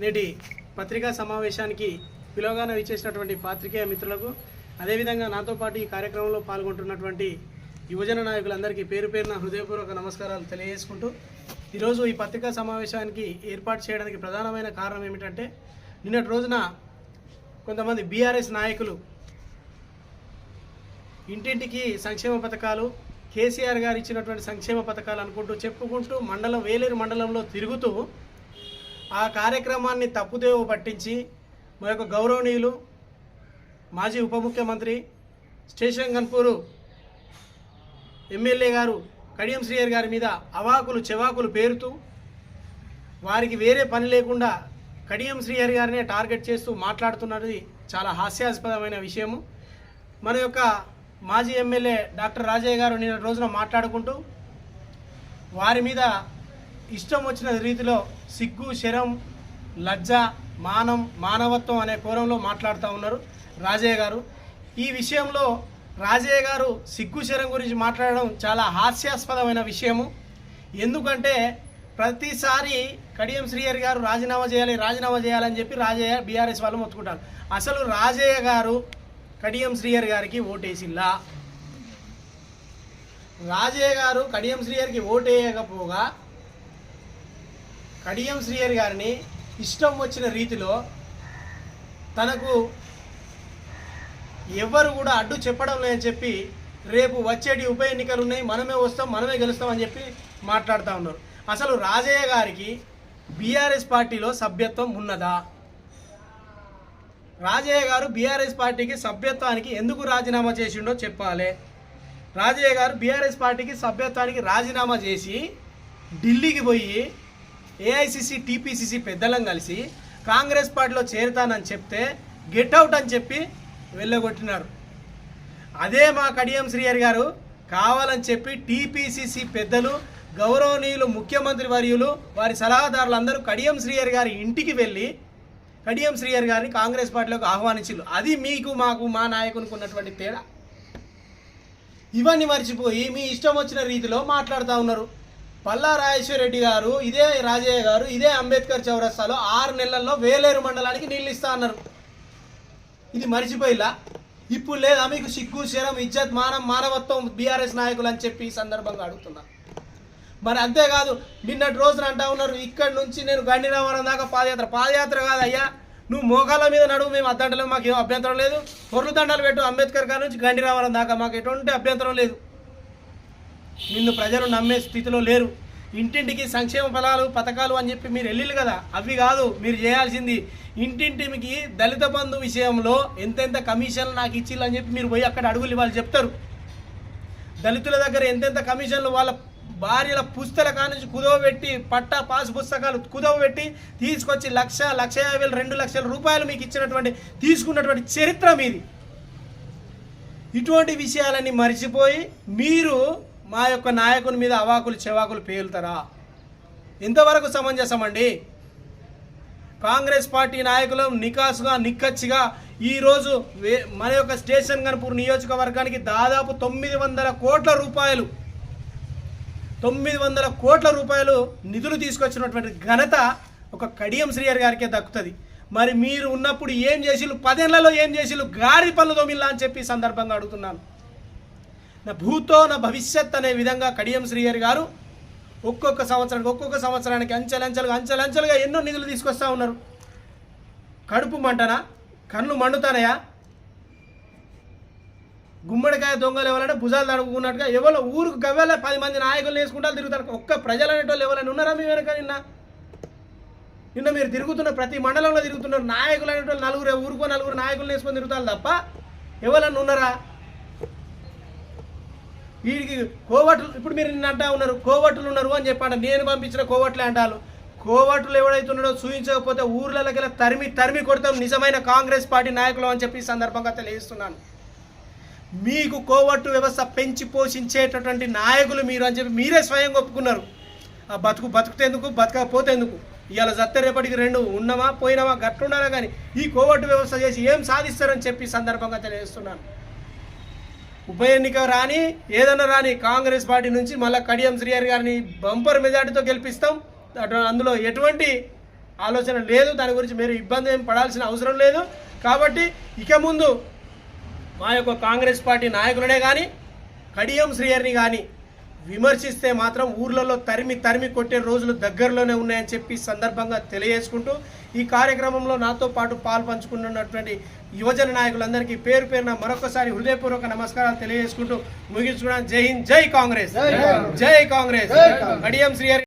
నేటి పత్రికా సమావేశానికి పిలువగానే ఇచ్చేసినటువంటి పాత్రికేయ మిత్రులకు అదేవిధంగా నాతో పాటు ఈ కార్యక్రమంలో పాల్గొంటున్నటువంటి యువజన నాయకులందరికీ పేరు పేరున హృదయపూర్వక నమస్కారాలు తెలియజేసుకుంటూ ఈరోజు ఈ పత్రికా సమావేశానికి ఏర్పాటు చేయడానికి ప్రధానమైన కారణం ఏమిటంటే నిన్నటి రోజున కొంతమంది బీఆర్ఎస్ నాయకులు ఇంటింటికి సంక్షేమ పథకాలు కేసీఆర్ గారు ఇచ్చినటువంటి సంక్షేమ పథకాలు అనుకుంటూ చెప్పుకుంటూ మండలం వేలేరు మండలంలో తిరుగుతూ ఆ కార్యక్రమాన్ని తప్పుదేవ పట్టించి మా యొక్క గౌరవనీయులు మాజీ ఉప ముఖ్యమంత్రి స్టేషన్ గన్పూరు ఎమ్మెల్యే గారు కడియం శ్రీయర్ గారి మీద అవాకులు చెవాకులు పేరుతూ వారికి వేరే పని లేకుండా కడియం శ్రీహరి గారినే టార్గెట్ చేస్తూ మాట్లాడుతున్నది చాలా హాస్యాస్పదమైన విషయము. మన యొక్క మాజీ ఎమ్మెల్యే డాక్టర్ రాజయ్య గారు నిన్న రోజున మాట్లాడుకుంటూ వారి మీద ఇష్టం వచ్చిన రీతిలో సిగ్గు శరం లజ్జ మానం మానవత్వం అనే కోణంలో మాట్లాడుతూ ఉన్నారు రాజయ్య గారు. ఈ విషయంలో రాజయ్య గారు సిగ్గు శరం గురించి మాట్లాడడం చాలా హాస్యాస్పదమైన విషయము. ఎందుకంటే ప్రతిసారి కడియం శ్రీహరి గారు రాజీనామా చేయాలి రాజీనామా చేయాలని చెప్పి రాజయ్య బీఆర్ఎస్ వాళ్ళు మొత్తుకుంటారు. అసలు రాజయ్య గారు కడియం శ్రీహరి గారికి ఓటేసిల్లా? రాజయ్య గారు కడియం శ్రీహరికి ఓటేయకపోగా కడియం శ్రీయర్ గారిని ఇష్టం వచ్చిన రీతిలో తనకు ఎవరు కూడా అడ్డు చెప్పడం లేదని చెప్పి రేపు వచ్చేటి ఉప ఎన్నికలు ఉన్నాయి మనమే వస్తాం మనమే గెలుస్తాం అని చెప్పి మాట్లాడుతూ ఉన్నారు. అసలు రాజయ్య గారికి బీఆర్ఎస్ పార్టీలో సభ్యత్వం ఉన్నదా? రాజయ్య గారు బీఆర్ఎస్ పార్టీకి సభ్యత్వానికి ఎందుకు రాజీనామా చేసిండో చెప్పాలి. రాజయ్య గారు బీఆర్ఎస్ పార్టీకి సభ్యత్వానికి రాజీనామా చేసి ఢిల్లీకి పోయి ఏఐసిసి టీపీసీసీ పెద్దలం కలిసి కాంగ్రెస్ పార్టీలో చేరుతానని చెప్తే గెట్ అవుట్ అని చెప్పి వెళ్ళగొట్టినారు. అదే మా కడియం శ్రీహరి గారు కావాలని చెప్పి టీపీసీసీ పెద్దలు గౌరవనీయులు ముఖ్యమంత్రి వర్యులు వారి సలహాదారులందరూ కడియం శ్రీహరి గారి ఇంటికి వెళ్ళి కడియం శ్రీహరి గారిని కాంగ్రెస్ పార్టీలోకి ఆహ్వానించారు అది మీకు మాకు మా నాయకునికి ఉన్నటువంటి తేడా. ఇవన్నీ మర్చిపోయి మీ ఇష్టం వచ్చిన రీతిలో మాట్లాడుతూ ఉన్నారు. పల్లా రాజేశ్వరరెడ్డి గారు ఇదే రాజయ్య గారు ఇదే అంబేద్కర్ చౌరస్తాలో ఆరు నెలల్లో వేలేరు మండలానికి నీళ్ళు ఇస్తా అన్నారు. ఇది మర్చిపోయిలా? ఇప్పుడు లేదా మీకు సిగ్గు శరం ఇజ్జత్ మానం మానవత్వం బీఆర్ఎస్ నాయకులు అని చెప్పి ఈ సందర్భంగా అడుగుతున్నా. మరి అంతేకాదు నిన్నటి రోజున అంటా ఉన్నారు ఇక్కడి నుంచి నేను గండి దాకా పాదయాత్ర. పాదయాత్ర కాదయ్యా నువ్వు మోకాల మీద నడువు మేము అద్దంటలో మాకు ఏం అభ్యంతరం లేదు. పొర్లు దండాలు పెట్టు అంబేద్కర్ గారి నుంచి గండి దాకా మాకు ఎటువంటి అభ్యంతరం లేదు. నిన్ను ప్రజలు నమ్మే స్థితిలో లేరు. ఇంటింటికి సంక్షేమ ఫలాలు పథకాలు అని చెప్పి మీరు వెళ్ళిళ్ళు కదా. అవి కాదు మీరు చేయాల్సింది ఇంటింటికి దళిత బంధు విషయంలో ఎంతెంత కమిషన్లు నాకు ఇచ్చిళ్ళు అని చెప్పి మీరు పోయి అక్కడ అడుగులు వాళ్ళు చెప్తారు. దళితుల దగ్గర ఎంతెంత కమిషన్లు వాళ్ళ భార్యల పుస్తల కానుంచి కుదవబెట్టి పట్టా పాస్ పుస్తకాలు కుదవబెట్టి తీసుకొచ్చి లక్ష లక్ష యాభై వేలు రెండు లక్షల రూపాయలు మీకు ఇచ్చినటువంటి తీసుకున్నటువంటి చరిత్ర మీది. ఇటువంటి విషయాలన్నీ మర్చిపోయి మీరు మా యొక్క నాయకుని మీద అవాకులు చెవాకులు పేలుతారా? ఎంతవరకు సమంజసం అండి కాంగ్రెస్ పార్టీ నాయకులు నికాసుగా నిక్కచ్చిగా ఈరోజు వే మన యొక్క స్టేషన్ గన్పూర్ నియోజకవర్గానికి దాదాపు తొమ్మిది వందల కోట్ల రూపాయలు తొమ్మిది వందల కోట్ల రూపాయలు నిధులు తీసుకొచ్చినటువంటి ఘనత ఒక కడియం శ్రీయర్ గారికే దక్కుతుంది. మరి మీరు ఉన్నప్పుడు ఏం చేసిళ్ళు? పదేళ్ళలో ఏం చేసిళ్ళు? గాడి పనులు తొమ్మిలా అని చెప్పి సందర్భంగా అడుగుతున్నాను. నా భూతో నా భవిష్యత్ అనే విధంగా కడియం శ్రీయర్ గారు ఒక్కొక్క సంవత్సరానికి ఒక్కొక్క సంవత్సరానికి అంచెలంచెలుగా అంచెలంచెలుగా ఎన్నో నిధులు తీసుకొస్తా ఉన్నారు. కడుపు మంటనా? కళ్ళు మండుతానయా? గుమ్మడికాయ దొంగలు ఎవరంటే భుజాలు తడుకున్నట్టుగా ఎవరో ఊరు గవ్వల పది మంది నాయకులు వేసుకుంటారు తిరుగుతారు. ఒక్క ప్రజలు అనేటోళ్ళు ఎవరైనా ఉన్నారా మీ వెనక నిన్న? నిన్న మీరు తిరుగుతున్న ప్రతి మండలంలో తిరుగుతున్నారు నాయకులు అనేటోళ్ళు నలుగురు ఊరుకో నలుగురు నాయకులు వేసుకొని తిరుగుతారు తప్ప ఎవరన్నా ఉన్నారా? వీడికి కోవట్లు ఇప్పుడు మీరు నిన్న అంటా ఉన్నారు కోవట్లు ఉన్నారు అని చెప్పండి. నేను పంపించిన కోవట్లే అంటారు. కోవట్లు ఎవడైతున్నాడో చూపించకపోతే ఊర్లలోకి వెళ్ళి తరిమి తరిమి కొడతాం నిజమైన కాంగ్రెస్ పార్టీ నాయకులు అని చెప్పి సందర్భంగా తెలియజేస్తున్నాను. మీకు కోవట్టు వ్యవస్థ పెంచి పోషించేటటువంటి నాయకులు మీరు అని చెప్పి మీరే స్వయం ఒప్పుకున్నారు. ఆ బతుకు బతుకుతేందుకు బతకకపోతేందుకు ఇవాళ జత్త రేపటికి రెండు ఉన్నామా పోయినామా? గట్లుండాలా కానీ ఈ కోవట్టు వ్యవస్థ చేసి ఏం సాధిస్తారని చెప్పి సందర్భంగా తెలియజేస్తున్నాను. ఉప ఎన్నిక రాని ఏదన్నా రాని కాంగ్రెస్ పార్టీ నుంచి మళ్ళీ కడియం శ్రీహరి గారిని బంపర్ మెజార్టీతో గెలిపిస్తాం. అటు అందులో ఎటువంటి ఆలోచన లేదు. దాని గురించి మీరు ఇబ్బంది ఏం పడాల్సిన అవసరం లేదు. కాబట్టి ఇక ముందు మా యొక్క కాంగ్రెస్ పార్టీ నాయకులనే కానీ కడియం శ్రీహరిని కానీ విమర్శిస్తే మాత్రం ఊర్లలో తరిమి తరిమి కొట్టే రోజులు దగ్గరలోనే ఉన్నాయని చెప్పి సందర్భంగా తెలియజేసుకుంటూ ఈ కార్యక్రమంలో నాతో పాటు పాలు పంచుకున్నటువంటి యువజన నాయకులందరికీ పేరు పేరున మరొకసారి హృదయపూర్వక నమస్కారాలు తెలియజేసుకుంటూ ముగించుకున్నాను. జై హింద్. జై కాంగ్రెస్. జై కాంగ్రెస్. కడియం శ్రీహరి